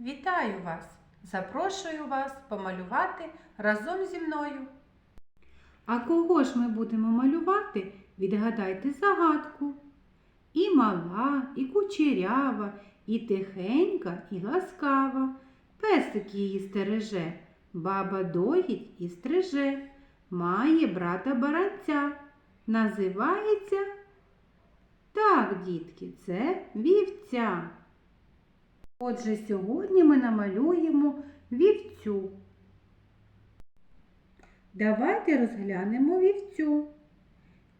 Вітаю вас! Запрошую вас помалювати разом зі мною. А кого ж ми будемо малювати? Відгадайте загадку. І мала, і кучерява, і тихенька, і ласкава. Песик її стереже, баба доїть і стриже. Має брата баранця. Називається так, дітки, це вівця. Отже, сьогодні ми намалюємо вівцю. Давайте розглянемо вівцю.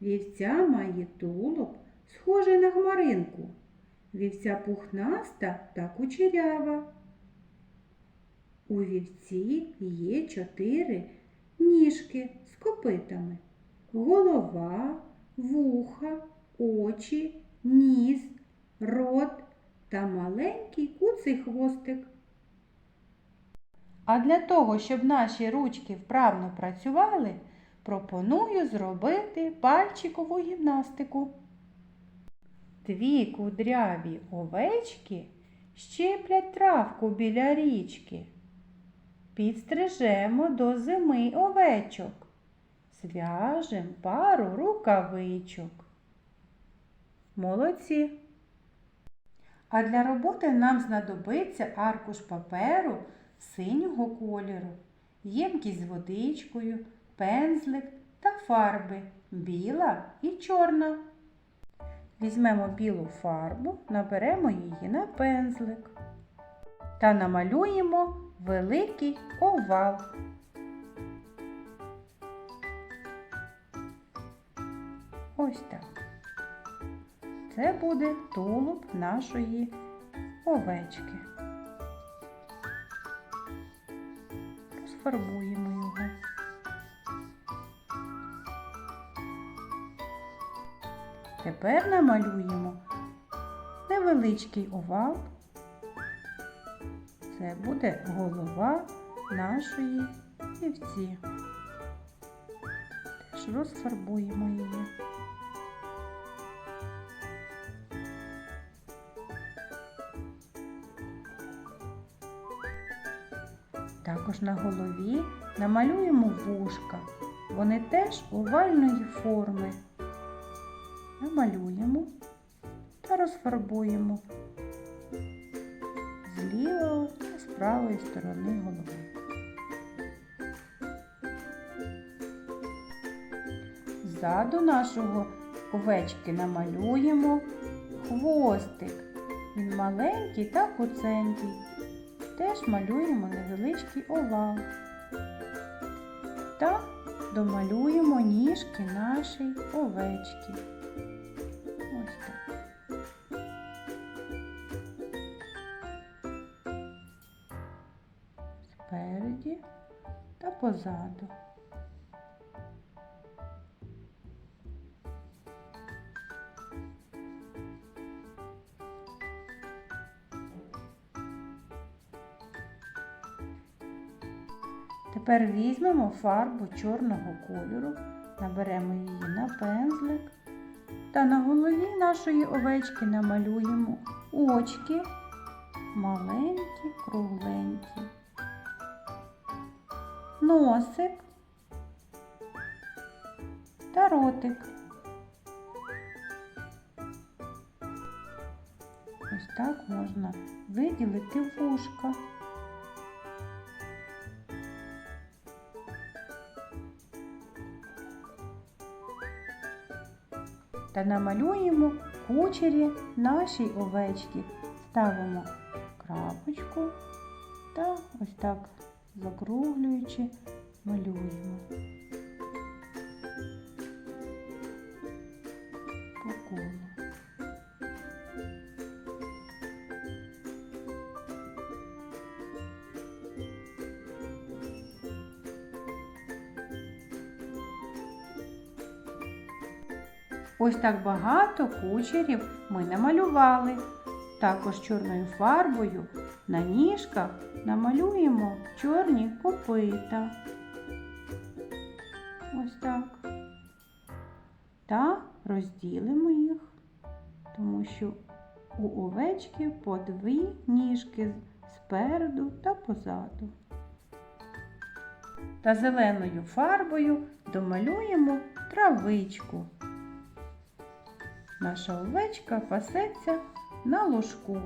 Вівця має тулуб, схожий на хмаринку. Вівця пухнаста та кучерява. У вівці є чотири ніжки з копитами. Голова, вуха, очі, ніс, рот та маленький куций хвостик. А для того, щоб наші ручки вправно працювали, пропоную зробити пальчикову гімнастику. Дві кудряві овечки щеплять травку біля річки. Підстрижемо до зими овечок, зв'яжем пару рукавичок. Молодці! А для роботи нам знадобиться аркуш паперу синього кольору, ємкість з водичкою, пензлик та фарби біла і чорна. Візьмемо білу фарбу, наберемо її на пензлик та намалюємо великий овал. Ось так. Це буде тулуб нашої овечки. Розфарбуємо його. Тепер намалюємо невеличкий овал. Це буде голова нашої вівці. Теж розфарбуємо її. Також на голові намалюємо вушка. Вони теж овальної форми. Намалюємо та розфарбуємо з лівої та з правої сторони голови. Ззаду нашого овечки намалюємо хвостик. Він маленький та куценький. Теж малюємо невеличкий овал. Та домалюємо ніжки нашої овечки. Ось так. Спереді та позаду. Тепер візьмемо фарбу чорного кольору, наберемо її на пензлик та на голові нашої овечки намалюємо очки маленькі, кругленькі, носик та ротик. Ось так можна виділити вушка. Та намалюємо кучері нашій овечки. Ставимо крапочку та ось так закруглюючи малюємо. Ось так багато кучерів ми намалювали. Також чорною фарбою на ніжках намалюємо чорні копита. Ось так. Та розділимо їх, тому що у овечки по дві ніжки спереду та позаду. Та зеленою фарбою домалюємо травичку. Наша овечка пасеться на ложку.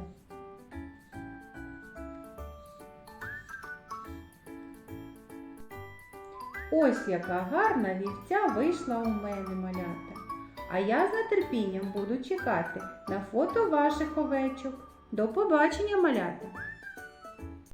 Ось яка гарна вівця вийшла у мене, малята. А я з нетерпінням буду чекати на фото ваших овечок. До побачення, малята!